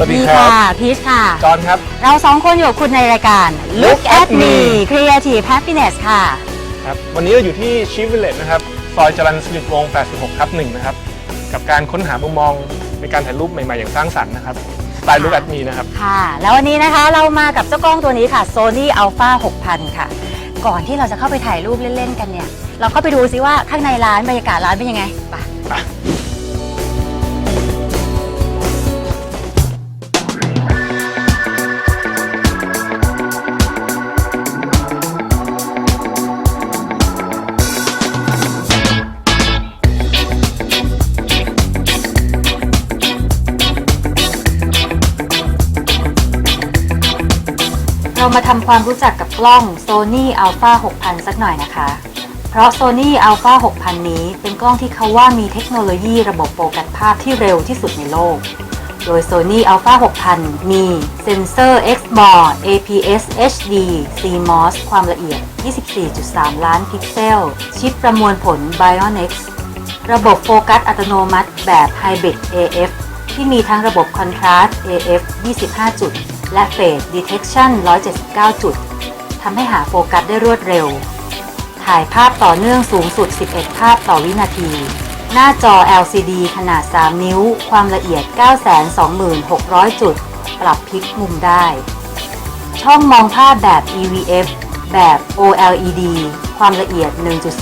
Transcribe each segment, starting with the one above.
วัสสวัสดีดีครัค่ะบพีชค่ะ จอห์นครับ เราสองคนอยู่กับคุณในรายการ Look at me Creative Happiness ค่ะ ครับ วันนี้เราอยู่ที่ชีฟวิลเลจนะครับ ซอยจรัญสนิทวงศ์86ทับ1นะครับ กับการค้นหามุมมองในการถ่ายรูปใหม่ ๆ อย่างสร้างสรรค์นะครับ สไตล์ Look at me นะครับ ค่ะ แล้ววันนี้นะคะเรามากับเจ้ากล้องตัวนี้ค่ะ Sony Alpha 6000 ค่ะ ก่อนที่เราจะเข้าไปถ่ายรูปเล่น ๆ กันเนี่ย เราเข้าไปดูซิว่าข้างในร้านบรรยากาศร้านเป็นยังไงไป เรามาทำความรู้จักกับกล้อง Sony Alpha 6000 สักหน่อยนะคะ เพราะ Sony Alpha 6000 นี้เป็นกล้องที่เขาว่ามีเทคโนโลยีระบบโฟกัสภาพที่เร็วที่สุดในโลก โดย Sony Alpha 6000 มีเซนเซอร์ XBOR APS HD CMOS ความละเอียด 24.3 ล้านพิกเซล ชิปประมวลผล Bionex ระบบโฟกัสอัตโนมัติแบบ Hybrid AF ที่มีทั้งระบบ Contrast AF 25 จุด และ Phase Detection 179 จุดทำให้หาโฟกัสได้รวดเร็ว ถ่ายภาพต่อเนื่องสูงสุด 11 ภาพต่อวินาที หน้าจอ LCD ขนาด 3 นิ้ว ความละเอียด 926,600 จุด ปรับพลิกมุมได้ ช่องมองภาพแบบ EVF แบบ OLED ความละเอียด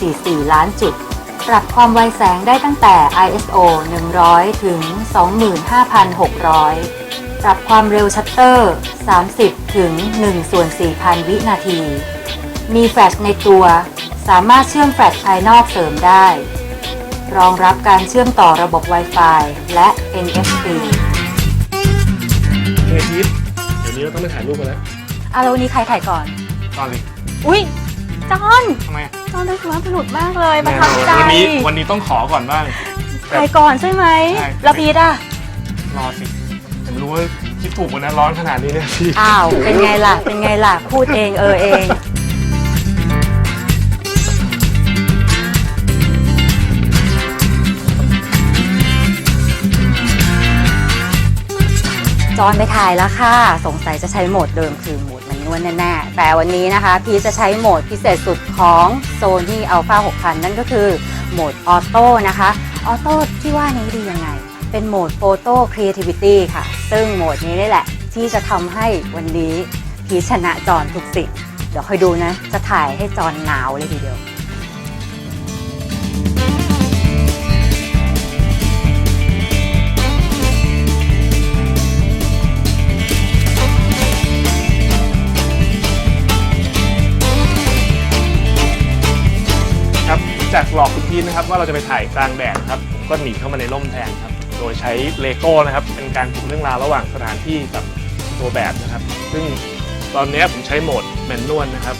1.44 ล้านจุด ปรับความไวแสงได้ตั้งแต่ ISO 100 ถึง 25,600 ปรับความเร็วชัตเตอร์ 30 ถึง1ส่วน4,000 วินาที มีแฟลชในตัว สามารถเชื่อมแฟลชภายนอกเสริมได้ รองรับการเชื่อมต่อระบบ Wi-Fi และ NFC เฮ้ยพีทเดี๋ยวนี้เราต้องไปถ่ายรูปกันแล้วอะแล้ววันนี้ใครถ่ายก่อน ตอนเลยอุ้ยจอนทำไมอะจอนได้สุภาพบุรุษมากเลยประแน่ทับนอนใจ วันนี้วันนี้ต้องขอก่อนบ้าง ถ่ายก่อนใช่ไหมใช่ แล้วพีทอะ รอสิ แต่ไม่รู้ว่าคิดถูกวันนั้นร้อนขนาดนี้เนี่ยพี่ อ้าว เป็นไงล่ะ เป็นไงล่ะ พูดเองเออเอง จอนไปถ่ายแล้วค่ะ สงสัยจะใช้โหมดเดิมคือโหมดมันนวลแน่ๆ แต่วันนี้นะคะ พีชจะใช้โหมดพิเศษสุดของ Sony Alpha 6000 นั่นก็คือโหมดออโต้นะคะ ออโต้ที่ว่านี้ดียังไง เป็นโหมด Photo Creativity ค่ะ ซึ่งโหมดนี้นี่แหละ ที่จะทำให้วันนี้พีชชนะจอนทุกสิ่งเดี๋ยวคอยดูนะ จะถ่ายให้จอนหนาวเลยทีเดียวครับจากหลอกคุณพีทนะครับว่าเราจะไปถ่ายกลางแดดครับผมก็หนีเข้ามาในร่มแทนครับ โดยใช้เลโก้นะครับ เป็นการผูกเรื่องราวระหว่างสถานที่กับตัวแบบนะครับ ซึ่งตอนนี้ผมใช้โหมดแมนนวลนะครับ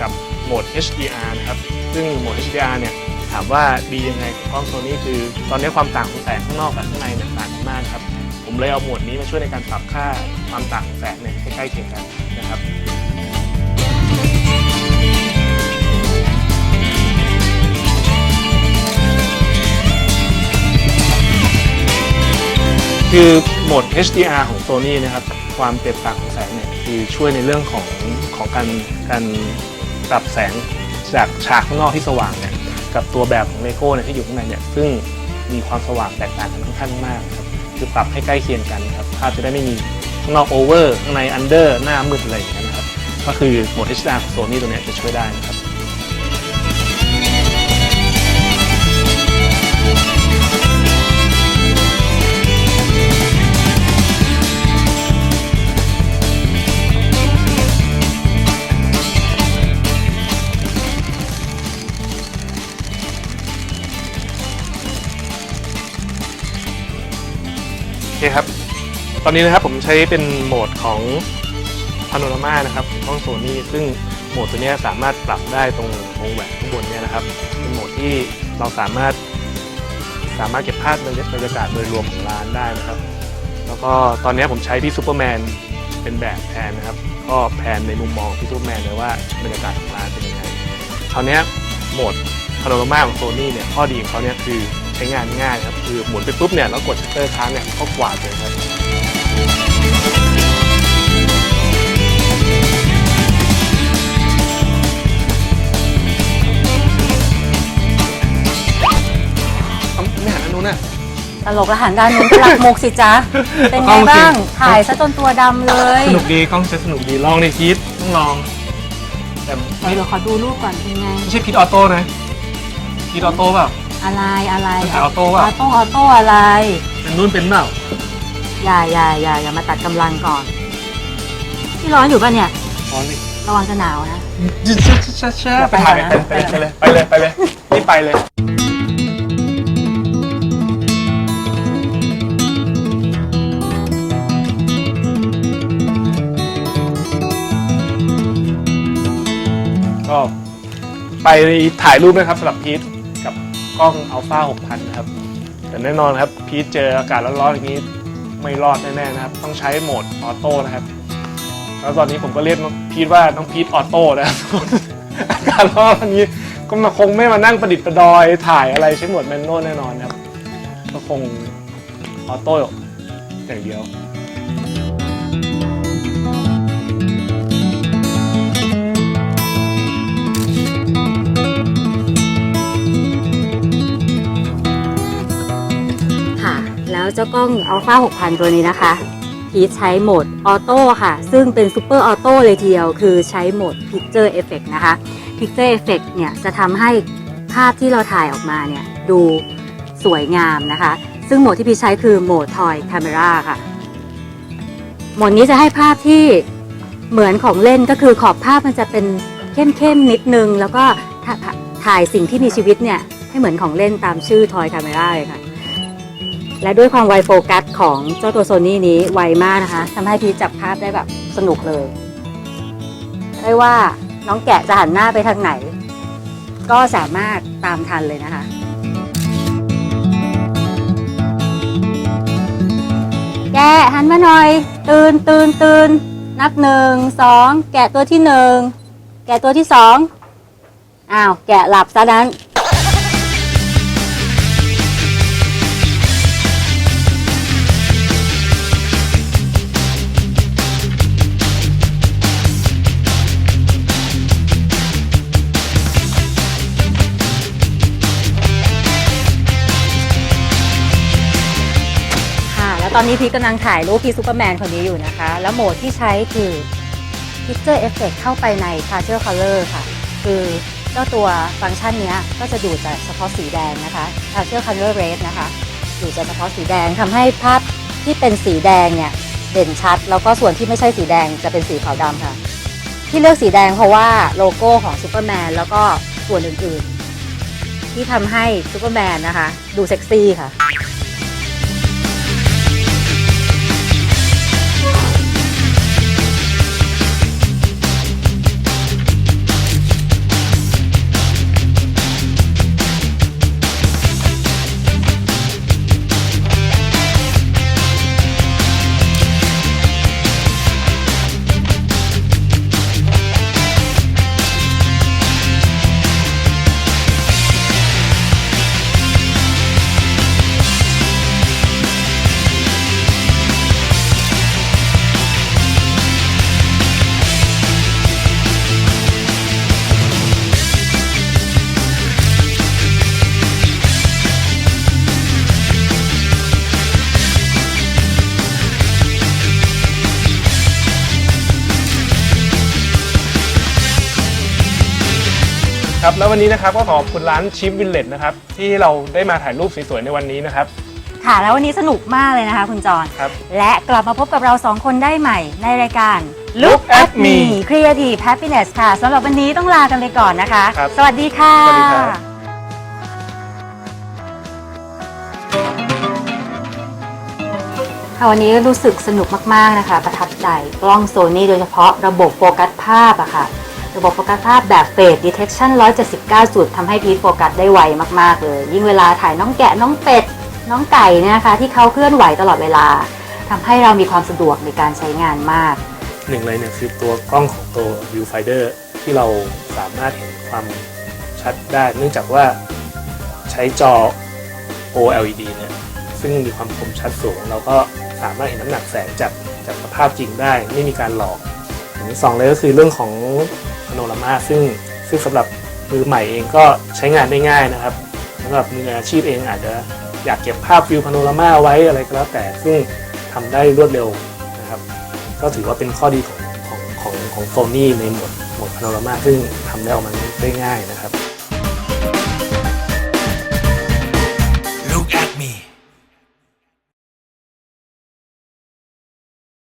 กับโหมด HDR นะครับ ซึ่งโหมด HDR เนี่ยถามว่าดียังไงของกล้องโซนี่คือ ตอนนี้ความต่างของแสงข้างนอกกับข้างในเนี่ยต่างกันมากครับ ผมเลยเอาโหมดนี้มาช่วยในการปรับค่าความต่างของแสงเนี่ยให้ใกล้เคียงกัน คือโหมด HDR ของ Sony นะครับ ความแตกต่างของแสงเนี่ยคือช่วยในเรื่องของของการการปรับแสงจากฉากข้างนอกที่สว่างเนี่ยกับตัวแบบของเลโก้เนี่ยที่อยู่ข้างในเนี่ยซึ่งมีความสว่างแตกต่างกันค่อนข้างมากครับคือปรับให้ใกล้เคียงกันครับภาพจะได้ไม่มีข้างนอกโอเวอร์ข้างในอันเดอร์หน้ามืดอะไรอย่างเงี้ยนะครับก็คือโหมด HDR ของ Sony ตัวเนี้ยจะช่วยได้นะครับ คครับ ตอนนี้นะครับผมใช้เป็นโหมดของ Panorama นะครับของกล้องโซนี่ซึ่งโหมดตัวนี้สามารถปรับได้ตรงวงแหวนข้างบนเนี่ยนะครับ เป็นโหมดที่เราสามารถสามารถเก็บภาพบรรยากาศโดยรวมของร้านได้นะครับ แล้วก็ตอนนี้ผมใช้พี่ซูเปอร์แมนเป็นแบบแทนนะครับ ก็แพนในมุมมองพี่ซูเปอร์แมนเลยว่าบรรยากาศของร้านเป็นยังไงคราวนี้โหมด Panorama ของโซนี่เนี่ยข้อดีของเขาเนี่ยคือ ใช้งานง่ายครับคือหมุนไปปุ๊บเนี่ยแล้วกดชัตเตอร์ค้างเนี่ยก็กวาดเลยครับเอาไม่หันอันนู้นน่ะ ตลกละหันด้านนู้นหลักมุกสิจ๊ะ เป็นไงบ้าง ถ่ายซะจนตัวดำเลย สนุกดีกล้องใช้สนุกดีลองในพีทต้องลอง แต่เดี๋ยวขอดูรูปก่อนเป็นไง ไม่ใช่พีทออโต้นะพีทออโต้เปล่า อะไรอะไรถ่ายออโต้อเปล่าอโต้ออโต้อะไรเป็นนู่นเป็นเปล่าอย่าอย่าอย่าอย่ามาตัดกำลังก่อนที่ร้อนอยู่ป่ะเนี่ยร้อนดิระวังจะหนาวนะไปถ่ายไปไปเลยไปเลยไปเลยไปเลยรีบไปเลยก็ไปถ่ายรูปนะครับสำหรับพีทกับก ล้อง Alpha 6000นครับ แต่แน่นอนครับ พีทเจออากาศร้อนๆอย่างนี้ไม่รอดแน่ๆนะครับ ต้องใช้โหมดออโต้นะครับ แล้วตอนนี้ผมก็เรียกน้องพีทว่าน้องพีทออโต้นะครับ อากาศร้อนวันนี้ก็มาคงไม่มานั่งประดิษฐ์ประดอยถ่ายอะไรใช้โหมดแมนนวลแน่นอนครับ ก็คงออโต้อย่างเดียว แล้วเจ้ากล้อง Alpha 6000 ตัวนี้นะคะ พีชใช้โหมดออโต้ค่ะ ซึ่งเป็นซูเปอร์ออโต้เลยทีเดียว คือใช้โหมด Picture Effect นะคะ Picture Effect เนี่ยจะทำให้ภาพที่เราถ่ายออกมาเนี่ยดูสวยงามนะคะ ซึ่งโหมดที่พีชใช้คือโหมด Toy Camera ค่ะ โหมดนี้จะให้ภาพที่เหมือนของเล่นก็คือขอบภาพมันจะเป็นเข้มๆนิดนึง แล้วก็ถ่าถ่ายสิ่งที่มีชีวิตเนี่ยให้เหมือนของเล่นตามชื่อ Toy Camera เลยค่ะ และด้วยความไวโฟกัสของเจ้าตัวโซนี่นี้ไวมากนะคะทำให้พีจับภาพได้แบบสนุกเลยไม่ว่าน้องแกะจะหันหน้าไปทางไหน ก็สามารถตามทันเลยนะคะ แกะหันมาหน่อย ตื่นตื่นตื่นนับหนึ่งสองแกะตัวที่หนึ่งแกะตัวที่สองอ้าวแกะหลับซะนั้น ตอนนี้พีชกำลังถ่ายรูปพี่ซูเปอร์แมนคนนี้อยู่นะคะ แล้วโหมดที่ใช้คือ Picture Effect เข้าไปใน Partial Color ค่ะ คือเจ้าตัวฟังก์ชันนี้ก็จะดูดแต่เฉพาะสีแดงนะคะ Partial Color Red นะคะดูดแต่เฉพาะสีแดงทำให้ภาพที่เป็นสีแดงเนี่ยเด่นชัด แล้วก็ส่วนที่ไม่ใช่สีแดงจะเป็นสีขาวดำค่ะ ที่เลือกสีแดงเพราะว่าโลโก้ของซูเปอร์แมนแล้วก็ส่วนอื่นๆ ที่ทำให้ซูเปอร์แมนนะคะ ดูเซ็กซี่ค่ะ ครับแล้ววันนี้นะครับก็ขอบคุณร้านชิปวินเลตนะครับที่เราได้มาถ่ายรูปสวยๆในวันนี้นะครับ ค่ะ แล้ววันนี้สนุกมากเลยนะคะคุณจอนครับ และกลับมาพบกับเราสองคนได้ใหม่ในรายการ Look at me Creative Happiness ค่ะสำหรับวันนี้ต้องลากันไปก่อนนะคะ ครับสวัสดีค่ะ สวัสดีครับ ค่ะวันนี้รู้สึกสนุกมากๆนะคะ ประทับใจกล้องโซนี่โดยเฉพาะระบบโฟกัสภาพอะค่ะ ระบบโฟกัสภาพแบบเฟส detection 179 จุดทำให้พีทโฟกัสได้ไวมากๆเลย ยิ่งเวลาถ่ายน้องแกะน้องเป็ด น้องไก่เนี่ยนะคะที่เขาเคลื่อนไหวตลอดเวลาทำให้เรามีความสะดวกในการใช้งานมาก หนึ่งเลยเนี่ยคือตัวกล้องของตัว viewfinder ที่เราสามารถเห็นความชัดได้ เนื่องจากว่าใช้จอ OLED เนี่ยซึ่งมีความคมชัดสูง เราก็สามารถเห็นน้ำหนักแสงจากจากสภาพจริงได้ ไม่มีการหลอกอย่างที่สองเลยก็คือเรื่องของ โนรามาซึ่งซึ่งสำหรับมือใหม่เองก็ใช้งานได้ง่ายนะครับสำหรับมืออาชีพเองอาจจะอยากเก็บภาพวิวพาโนรามาไว้อะไรก็แล้วแต่ซึ่งทำได้รวดเร็วนะครับ ก็ถือว่าเป็นข้อดีของของของของโซนี่ในหมวดหมวดพาโนรามาซึ่งทำได้ออกมาได้ง่ายนะครับ